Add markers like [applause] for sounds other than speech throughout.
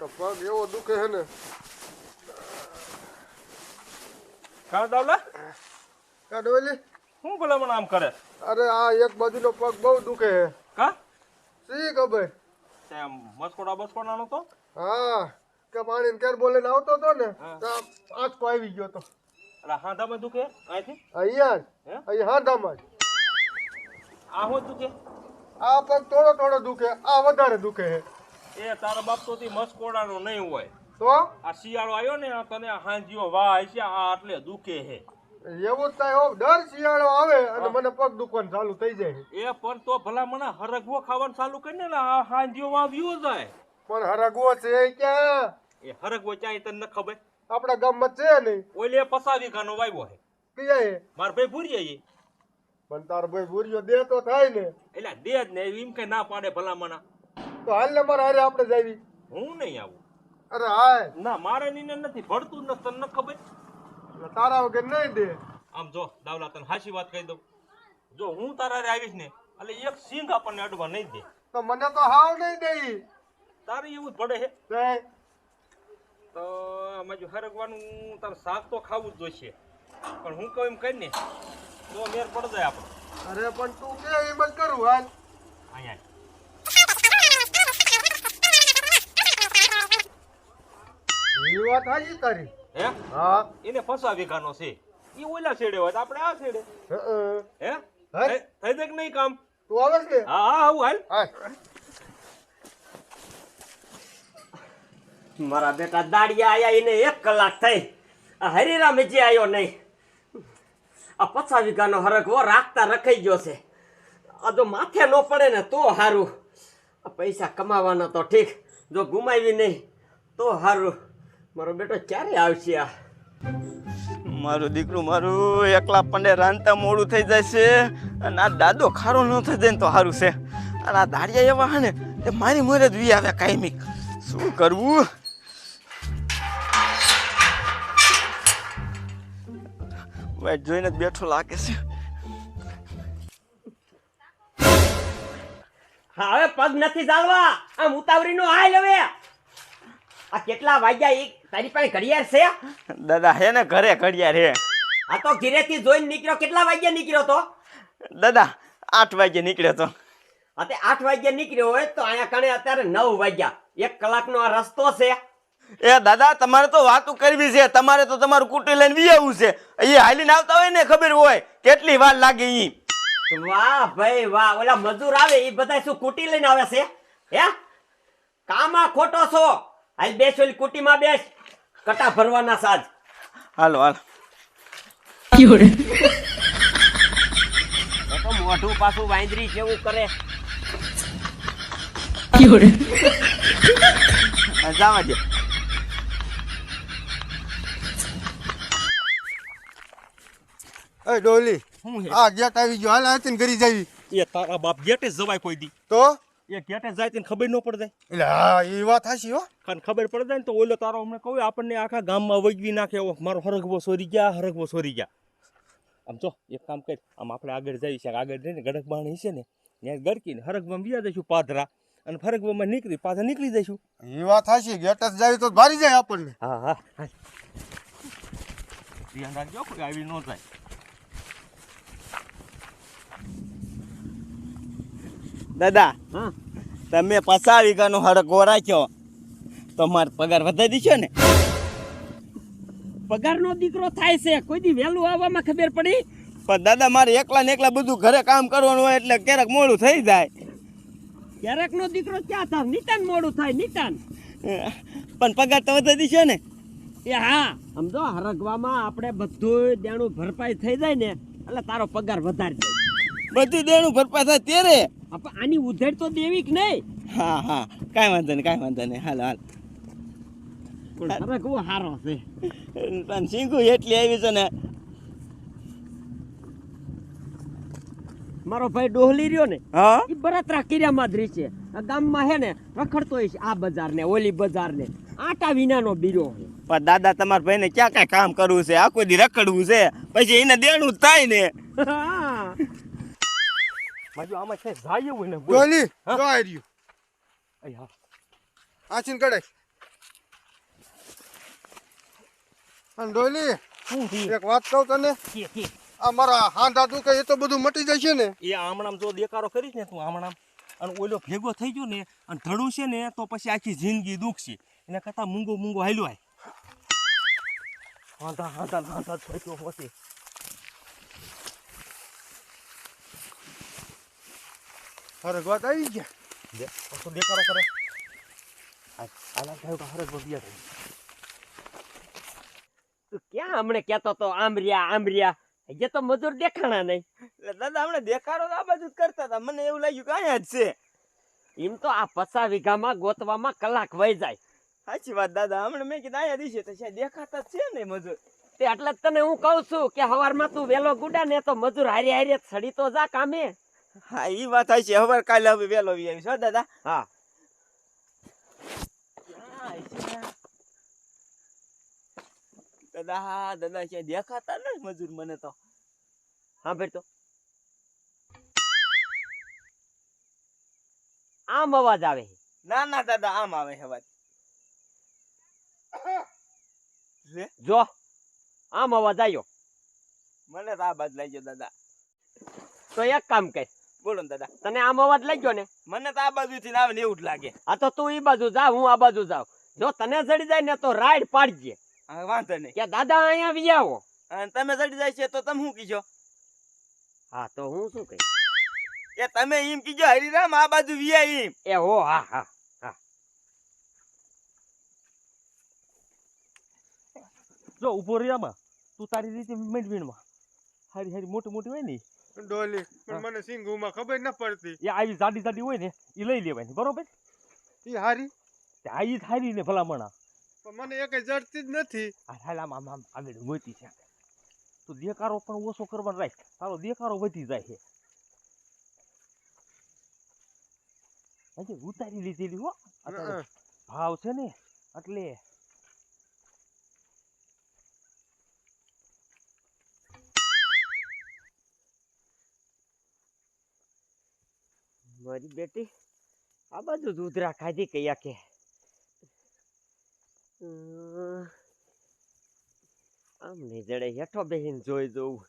તો પગ એવો દુખે છે ને. કા દાવલા? કા ડોલી? હું ભલામણ આમ કરે? અરે આ એક બાજુનો પગ બહુ દુખે છે. કા? સી ખબર? તે આમ મસ્કોડા બસ્કોડાનો તો? હા કે પાણી કેર બોલીને આવતો તો ને હા. તો આંચકો આવી ગયો તો એટલે હાંધામાં દુખે? અહીંથી? અહીંયા હે? અહીંયા હાંધામાં આ હું દુખે? આ પગ થોડો થોડો દુખે આ વધારે દુખે છે. એ તારા બાપ તો મસ્કોડાનો નહીં હોય. તો? આ શિયાળો આવ્યો ને તને હાંજીઓ વાય છે આ એટલે દુખે હે. એવું થાય. દર શિયાળો આવે અને મને પગ દુખવાનું ચાલુ થઈ જાય. એ પણ તો ભલા મને હરગવો ખાવાનું ચાલુ કરીને ને આ હાંજીઓ વાહ જાય. પણ હરગવો છે ક્યાં? એ હરગવો ચાય તને ન ખબર? આપણા ગામમાં છે નહીં ઓલે પસાવી ખાનો વાવ્યો હે. ક્યાં? માર ભાઈ ભૂરી પણ તાર ભાઈ ભૂરીયો દે તો થાય ને. એટલે દે જ ને એમ કે ના પાડે ભલા મને તો હાલ ને મારા હારે આપણે જાવી હું નહીં આવું. અરે હાય. ના મારે નીને નથી ભળતું નથી તને ન ખબર? એટલે તારા વગર નહીં દે. આમ જો દાવલા તને હાચી વાત કહી દઉં. જો હું તારા હારે આવીશ ને એટલે એક સિંગ આપણને અડવા નહીં દે. તો મને તો હાવ નહીં દે તારે એવું જ પડે છે તો. આમાં જો હરગવાનું તારે શાક તો ખાવું જ જોઈશે. પણ હું કહું એમ કહી ને તો મેર પડ જાય આપણે. અરે પણ તું કે એમ જ કરું હાલ. અહીંયા એ વાત હાજી તારી. હે? હા. એને ફસા વીઘાનો છે. એ ઓલા છેડે હોય તો આપણે આ છેડે. હે હે? થઈ કે નહીં કામ? તું આવે છે? હા હા આવું હાલ. મારા બેટા દાડિયા આયા એને એક કલાક થઈ. આ હરિરામ હજી આવ્યો નહીં. આ પચાસ વીઘાનો હરગવો રાખતા રખાઈ ગયો છે. આ જો માથે ન પડે ને તો સારું આ પૈસા કમાવાના તો ઠીક. જો ગુમાવી નહીં તો સારું મારો બેટો ક્યારે આવશે આ? મારું દીકરું મારું એકલા પંડે રાંધતા મોડું થઈ જાય છે. અને આ દાદો ખારો ન થઈ જાય ને તો સારું છે. અને આ દાડિયા એવા હે ને મારી મોરે જ વી આવે કાયમી શું કરવું? વાઈટ જોઈને જ બેઠો લાગે છે. હા હવે પગ નથી ચાલવા. આમ ઉતાવળી નો હાલ હવે. આ કેટલા વાગ્યા એ તારી પાસે ઘડિયાળ છે? દાદા હે ને ઘરે ઘડિયાળ હે. આ તો ઘીરેથી જોઈને નીકળ્યો. કેટલા વાગ્યા નીકળ્યો તો? દાદા આઠ વાગ્યે નીકળ્યો તો. અત્યારે આઠ વાગ્યા નીકળ્યો હોય તો અહીંયા કણે અત્યારે નવ વાગ્યા. એક કલાકનો આ રસ્તો છે. એ દાદા તમારે તો વાતું કરવી છે. તમારે તો તમારું કુટી લઈને વી આવવું છે. એ હાલીને આવતા હોય ને ખબર હોય કેટલી વાર લાગે ઈ. વાહ ભાઈ વાહ. ઓલા મજૂર આવે એ બધા શું કુટી લઈને આવે છે? હે? કામાં ખોટો છો. હાલ બેસ ઓલી કુટીમાં બેસ. કટા ભરવાના સાજ હાલો હાલો. તો મોઢું પાછું વાંદરી જેવું કરે. જવા દે. એ ડોલી હું હે? આ ગેટ આવી ગયો. હાલ આચન ઘરી જાવી. એ તારા બાપ ગેટે જવાય કોઈ દી. તો? એ ગેટે જાય તેને ખબર ન પડે એટલે હા એ વાત હાચી હો. કારણ ખબર પડે જાય ને તો ઓલો તારો અમને કહું આપણને આખા ગામમાં વગવી નાખે એવો મારો હરગવો સોરી ગયા હરગવો સોરી ગયા. આમ જો એક કામ કર આમ આપણે આગળ જઈએ છીએ આગળ જઈને ગડક બાણી છે ને ત્યાં ગડકીને હરગવામાં વ્યા જઈશું પાધરા અને ફરગવામાં નીકળી પાછા નીકળી જઈશું. એ વાત હાચી ગેટ જાય તો ભારી જાય આપણને. હા હા હા ધ્યાન રાખજો કોઈ આવી ન જાય. દાદા હા. તમે પચાસ વીઘાનો હડકો રાખ્યો. તો મારો પગાર વધારી દીશો ને? પગારનો દીકરો થાય છે. કોઈ દી વહેલું આવવામાં ખબર પડી? પણ દાદા મારે એકલા ને એકલા બધું ઘરે કામ કરવાનું હોય એટલે ક્યારેક મોડું થઈ જાય. ક્યારેક નો દીકરો ક્યાં થાય? નિતાન મોડું થાય નિતાન. પણ પગાર તો વધારી દીશો ને? એ હા સમજો હરગવામાં આપણે બધું દેણું ભરપાઈ થઈ જાય ને એટલે તારો પગાર વધારી જાય બધું દેણું ભરપાઈ થાય ત્યારે? આની ઉધેડ તો દેવી કે નહીં? હા હા. કાંઈ વાંધો નહીં કાંઈ વાંધો નહીં. હાલ હાલ. પણ હરગવો હારો છે. પણ શીંગુ એટલી આવી છે ને. મારો ભાઈ ડોહલી રહ્યો ને હા? એ બળતરા કર્યામાં જ છે. ગામમાં હે ને રખડતો હોય છે આ બજાર ને ઓલી બજાર ને આટા વિનાનો બીરો પણ દાદા તમારા ભાઈને ક્યાં ક્યાં કામ કરવું છે? આખો દી રખડવું છે. પછી એને દેણું થાય ને. હા. [laughs] બાજુ આમાં છે જાય એવું ને ગોલી જો આવી રહ્યું. અહીં હા. આચીન કડે અને ડોલી એક વાત કહું તને? આ મારા હાંધા દુખે એ તો બધું મટી જશે ને? એ આમણામ જો દેકારો કરીશ ને તું આમણામ અને ઓલો ભેગો થઈ ગયો ને અને ધડું છે ને તો પછી આખી જિંદગી દુખશે એને કરતા મૂંગો મૂંગો હાલ્યો હાય હાંધા હાંધા હાંધા થયો હોતી. હરક વાત આવી ગયા. દે પાછો દેકારો કરે. આ આલા થયો તો હરક બબિયા થઈ તું ક્યાં હમણે કહેતો તો આમરિયા આંબરિયા હજે તો મજૂર દેખાણા નહીં. એટલે દાદા હમણાં દેખાડો તો આ બાજુ જ કરતા હતા. મને એવું લાગ્યું કે અહીંયા જ છે. એમ તો આ પચા વીઘામાં ગોતવામાં કલાક વહી જાય. સાચી વાત દાદા. હમણાં મેં કીધું અહીંયા દિશે તો દેખાતા જ છે ને મજૂર. તે એટલે જ તને હું કહું છું કે હવારમાં તું વેલો ગુડા ને તો મજૂર હારી હારી સડી તો જા કામે. હા એ વાત થાય છે. હવે કાલે હવે વહેલો વી આવીશ હો દાદા. હા. દાદા હા દાદા ક્યાંય દેખાતા ને મજૂર મને તો. હા ભાઈ તો આમ અવાજ આવે ના ના દાદા આમ આવે છે વાત જો આમ અવાજ આવ્યો. મને તો આ બાજ લઈ ગયો દાદા. તો એક કામ કર. બોલો ને દાદા. તને આમ અવાજ લઈ ગયો ને? મને તો આ બાજુથી આવે ને એવું જ લાગે. આ તો તું ઈ બાજુ જા હું આ બાજુ જાઉં જો તને ચડી જાય ને તો રાઈડ પાડજે. હા વાંધો નહીં. કે દાદા અહીંયા વી આવો. અને તમે ચડી જાય છે તો તમે શું કીજો? હા તો હું શું કહીશ? કે તમે એમ કીજો હરિરામ આ બાજુ વિયા એમ. એ હો હા હા જો ઊભો રહ્યા આમાં. તું તારી રીતે મીંડમાં હારી હારી મોટી મોટી હોય ને ડોલી. પણ મને સિંગુમાં ખબર ન પડતી. એ આવી જાડી જાડી હોય ને એ લઈ લેવાની બરોબર? એ હારી? આ ઈ હારી ને ભલામણા. પણ મને એક જડતી જ નથી. આ હાલ આમ આમ આગળ ગોતી છે. તો દેકારો પણ ઓછો કરવાનો રાખ તારો દેકારો વધી જાય છે. હજી ઉતારી લીધેલી હો. ભાવ છે ને એટલે મારી બેટી, આ બાજુ દૂધરા ખાધી કયા કે. આમ નહીં જડે, હેઠો બેહીન જોઈ જોઉં.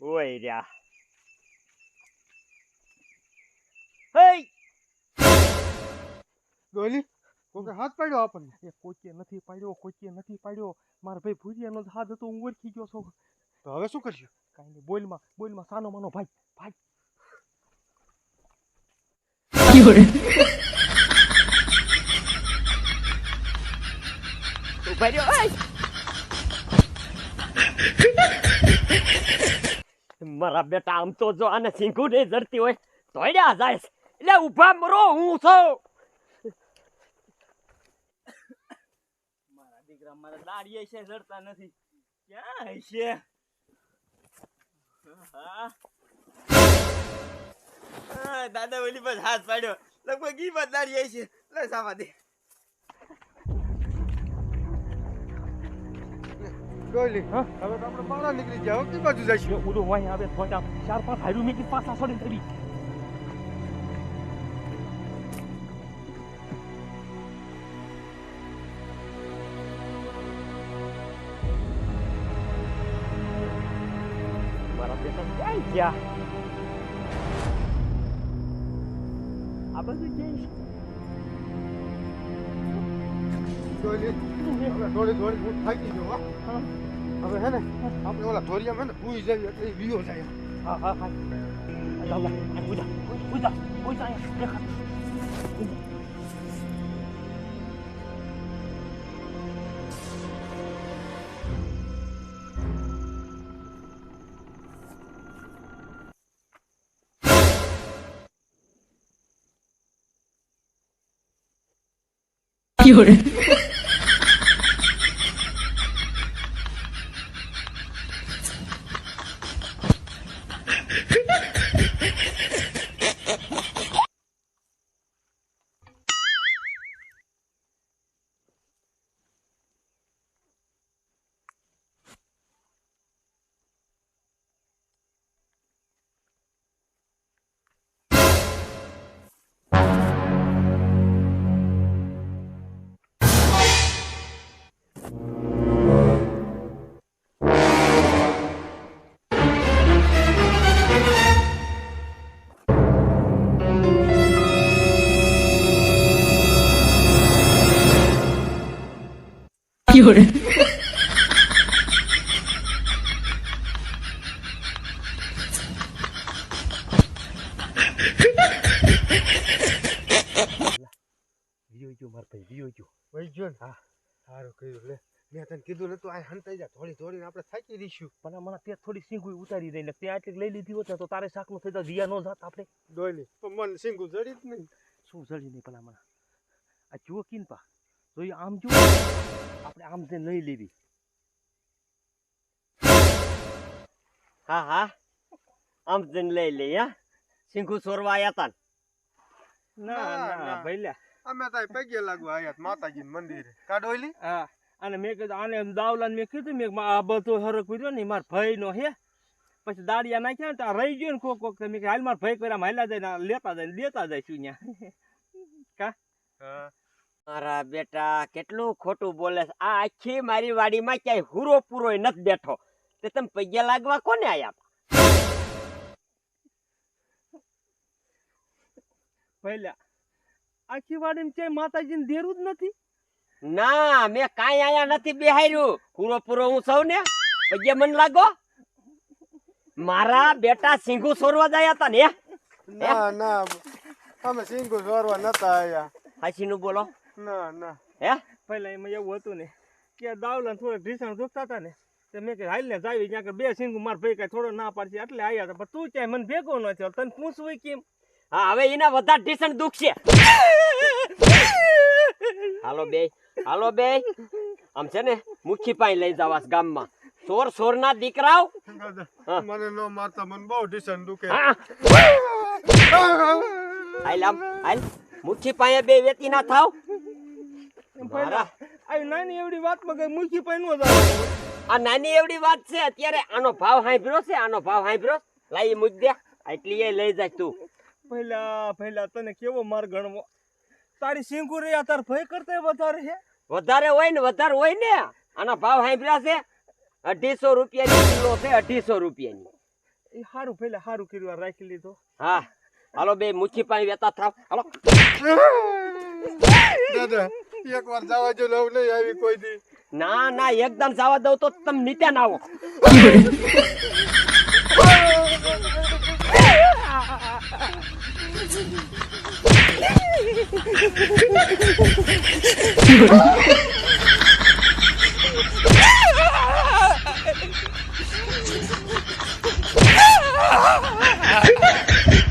ઓય રહ્યા. હે! ડોલી કોકે હાથ પાડ્યો આપણને? કોચે નથી પાડ્યો કોચે નથી પાડ્યો. મારા ભાઈ ભુરિયાનો જ હાથ હતો, હું ઓળખી ગયો છું. તો હવે શું કરશું કાંઈ નહીં બોલમાં બોલમાં સાનો માનો ભાઈ ભાઈ. ઊભા રહ્યો ઓય મારા બેટા આમ તો જો આને સિંગુ નહીં જરતી હોય તોડ્યા જાય એટલે ઊભા મરો હું છું. મારા દીકરા મારા દાડીએ છે જડતા નથી. ક્યાં હશે? દાદા ઓલી પર હાથ પાડ્યો. લગભગ ઈ બદલાડી છે. લે સાવા દે. ડોલી હા? હવે તો આપણે બહાર નીકળી જાવ કે બાજુ જઈશું? એ ઉડો વાય આવે થોડા ચાર પાંચ હાર્યું મેકી પાછા છોડી કરી બેટા ક્યાં ગયા આ બધું જઈશ ડોલી હવે થોડી થોડી હું થાકી ગયો હો હવે હે ને આપણે ઓલા ધોરિયામાં ને ભૂઈ જઈએ એટલે ઈ વિયો જાય હા હા હા અલ્લાહ અલ્લાહ ઉજા 有人 કર્યું લે. મેં તને કીધું તું આ હંતાઈ જા થોડી થોડીને આપણે થાકી દઈશું. પણ મને તે થોડી સિંગુઈ ઉતારી દઈ ને ત્યાં આટલી લઈ લીધી હોત ને તો તારે શાકનું થઈ તો દિયા જાત આપણે. ડોયલી પણ મને સિંગુ જડી જ નહીં. શું જડી નહીં પેલા મને આ જુઓ કીન પા. જો એ આમ જુઓ આપણે આમ તે નહીં લેવી હા હા. આમ તે લઈ લે હા? સિંખુ સોરવા આવ્યા તા ના. ના, ના ના. ભઈલા. અમે તાય પગે લાગવા આયા માતાજી મંદિરે. કાડોલી હા અને મેં કીધું આને દાવલા દાવલાને મેં કીધું મેં આ બધો હરક કર્યો ને મારા ભાઈનો હે. પછી દાડિયા નાખ્યા ને તો રહી ગયો ને કોક કોક મેં હાલ મારા ભાઈ કર્યા હાલ્યા જાય લેતા જાય લેતા દેતા જાય શું ન્યા [laughs] હા. મારા બેટા કેટલું ખોટું બોલે આ આખી મારી વાડીમાં ક્યાંય હુરો પૂરો નથી બેઠો. તે તમે પૈયા લાગવા કોને આયા? પહેલા આખી વાડીમાં ક્યાંય માતાજીને દેરું જ નથી? ના મેં કાંઈ આયા નથી બેહાર્યું. પૂરો પૂરો હું સૌ ને? પૈયા મન લાગો? મારા બેટા સિંગુ સોરવા જાય હતા ને ના ના અમે સિંગુ સોરવા નતા આયા. હાસી નું બોલો. ના ના. હે? પહેલા એમાં એવું હતું ને કે દાવલા થોડા ઢીસણ દુખતા હતા ને તો મેં કીધું હાલ ને જાવી ત્યાં કે બે સિંગુ માર ભાઈ કાંઈ થોડો ના પાડશે. એટલે આવ્યા હતા. પણ તું ક્યાંય મને ભેગો ન થયો. તને પૂછવું કેમ? હા હવે એના વધારે ઢીસણ દુખશે. હાલો બે હાલો બે આમ છે ને મુખી પાઈ લઈ જવાસ ગામમાં. સોર સોર ના દીકરાઓ હા. મને નો મારતા મને બહુ ઢીસણ દુખે. હા. હાલ આમ હાલ. મુઠ્ઠી પાસે બે વેતી ના થાવ. આવી નાની એવડી વાતમાં કઈ મૂકી નો જવાનું આ નાની એવડી વાત છે અત્યારે આનો ભાવ હાંભળ્યો છે? આનો ભાવ હાંભળ્યો લાઈ મૂક દે. એટલી એ લઈ જાય તું. પહેલા પહેલા તને કેવો માર ગણવો? તારી સિંગુ રે આ તાર ભય કરતા વધારે છે. વધારે હોય ને વધારે હોય ને. આનો ભાવ હાંભળ્યા છે? અઢીસો રૂપિયાની કિલો છે અઢીસો રૂપિયાની. એ સારું પેલા સારું કર્યું રાખી લીધો. હા. હાલો બે મુખી પાણી વેતા થાવ. હાલો. દાદા એક વાર જવા જો લવ નહીં આવી કોઈ દી. ના ના એકદમ જવા દઉં તો તમે નીચે ના આવો. [laughs]